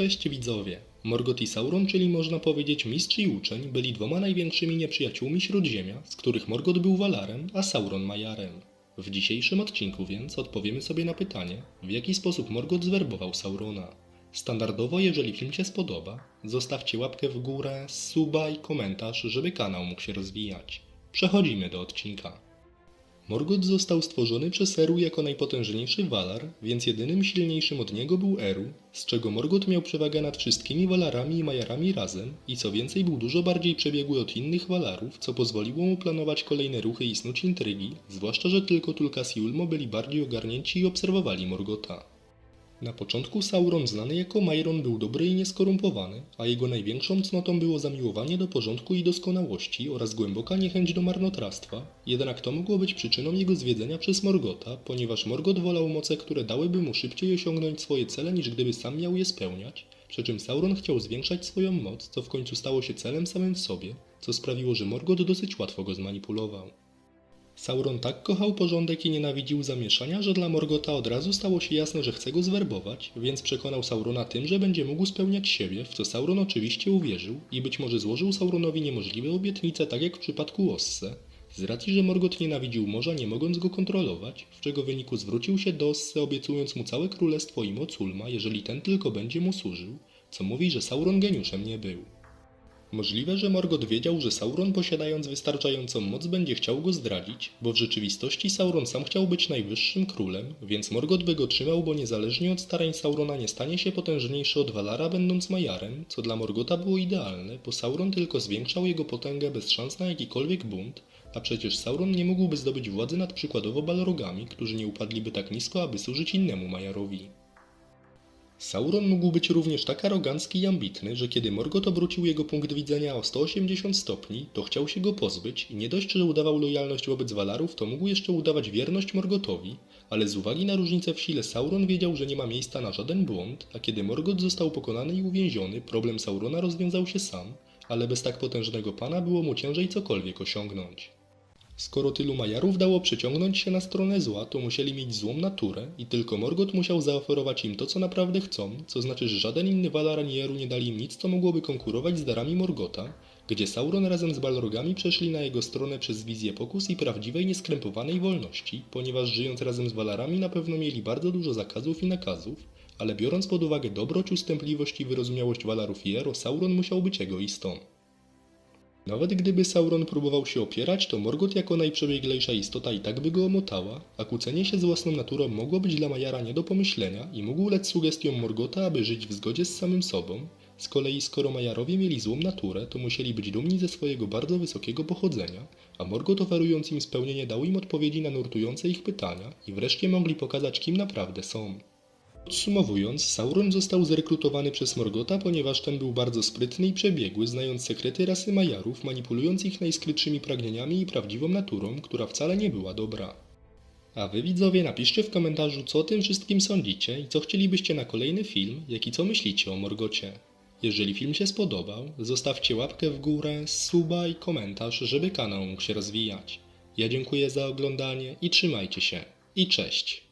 Cześć widzowie! Morgoth i Sauron, czyli można powiedzieć mistrz i uczeń, byli dwoma największymi nieprzyjaciółmi Śródziemia, z których Morgoth był Walarem, a Sauron Majarem. W dzisiejszym odcinku więc odpowiemy sobie na pytanie, w jaki sposób Morgoth zwerbował Saurona. Standardowo, jeżeli film się spodoba, zostawcie łapkę w górę, suba i komentarz, żeby kanał mógł się rozwijać. Przechodzimy do odcinka. Morgoth został stworzony przez Eru jako najpotężniejszy Valar, więc jedynym silniejszym od niego był Eru, z czego Morgoth miał przewagę nad wszystkimi Valarami i Majarami razem i co więcej był dużo bardziej przebiegły od innych Valarów, co pozwoliło mu planować kolejne ruchy i snuć intrygi, zwłaszcza, że tylko Tulkas i Ulmo byli bardziej ogarnięci i obserwowali Morgotha. Na początku Sauron znany jako Mairon był dobry i nieskorumpowany, a jego największą cnotą było zamiłowanie do porządku i doskonałości oraz głęboka niechęć do marnotrawstwa, jednak to mogło być przyczyną jego zwiedzenia przez Morgota, ponieważ Morgot wolał moce, które dałyby mu szybciej osiągnąć swoje cele niż gdyby sam miał je spełniać, przy czym Sauron chciał zwiększać swoją moc, co w końcu stało się celem samym w sobie, co sprawiło, że Morgot dosyć łatwo go zmanipulował. Sauron tak kochał porządek i nienawidził zamieszania, że dla Morgota od razu stało się jasne, że chce go zwerbować, więc przekonał Saurona tym, że będzie mógł spełniać siebie, w co Sauron oczywiście uwierzył i być może złożył Sauronowi niemożliwe obietnice, tak jak w przypadku Osse. Z racji, że Morgot nienawidził morza, nie mogąc go kontrolować, w czego wyniku zwrócił się do Osse, obiecując mu całe królestwo i moc Ulma, jeżeli ten tylko będzie mu służył, co mówi, że Sauron geniuszem nie był. Możliwe, że Morgoth wiedział, że Sauron posiadając wystarczającą moc będzie chciał go zdradzić, bo w rzeczywistości Sauron sam chciał być najwyższym królem, więc Morgoth by go trzymał, bo niezależnie od starań Saurona nie stanie się potężniejszy od Valara będąc Majarem, co dla Morgotha było idealne, bo Sauron tylko zwiększał jego potęgę bez szans na jakikolwiek bunt, a przecież Sauron nie mógłby zdobyć władzy nad przykładowo Balrogami, którzy nie upadliby tak nisko, aby służyć innemu Majarowi. Sauron mógł być również tak arogancki i ambitny, że kiedy Morgoth obrócił jego punkt widzenia o 180 stopni, to chciał się go pozbyć i nie dość, że udawał lojalność wobec Valarów, to mógł jeszcze udawać wierność Morgothowi, ale z uwagi na różnicę w sile Sauron wiedział, że nie ma miejsca na żaden błąd, a kiedy Morgoth został pokonany i uwięziony, problem Saurona rozwiązał się sam, ale bez tak potężnego pana było mu ciężej cokolwiek osiągnąć. Skoro tylu Majarów dało przyciągnąć się na stronę zła, to musieli mieć złą naturę i tylko Morgoth musiał zaoferować im to, co naprawdę chcą, co znaczy, że żaden inny Valar ani Eru nie dali im nic, co mogłoby konkurować z darami Morgotha, gdzie Sauron razem z Balrogami przeszli na jego stronę przez wizję pokus i prawdziwej, nieskrępowanej wolności, ponieważ żyjąc razem z Valarami na pewno mieli bardzo dużo zakazów i nakazów, ale biorąc pod uwagę dobroć, ustępliwość i wyrozumiałość Valarów i Ero, Sauron musiał być egoistą. Nawet gdyby Sauron próbował się opierać, to Morgoth jako najprzebieglejsza istota i tak by go omotała, a kłócenie się z własną naturą mogło być dla Majara nie do pomyślenia i mógł lec sugestiom Morgotha, aby żyć w zgodzie z samym sobą. Z kolei skoro Majarowie mieli złą naturę, to musieli być dumni ze swojego bardzo wysokiego pochodzenia, a Morgoth oferując im spełnienie dał im odpowiedzi na nurtujące ich pytania i wreszcie mogli pokazać kim naprawdę są. Podsumowując, Sauron został zrekrutowany przez Morgota, ponieważ ten był bardzo sprytny i przebiegły, znając sekrety rasy Majarów, manipulując ich najskrytszymi pragnieniami i prawdziwą naturą, która wcale nie była dobra. A wy widzowie napiszcie w komentarzu, co o tym wszystkim sądzicie i co chcielibyście na kolejny film, jak i co myślicie o Morgocie. Jeżeli film się spodobał, zostawcie łapkę w górę, suba i komentarz, żeby kanał mógł się rozwijać. Ja dziękuję za oglądanie i trzymajcie się. I cześć!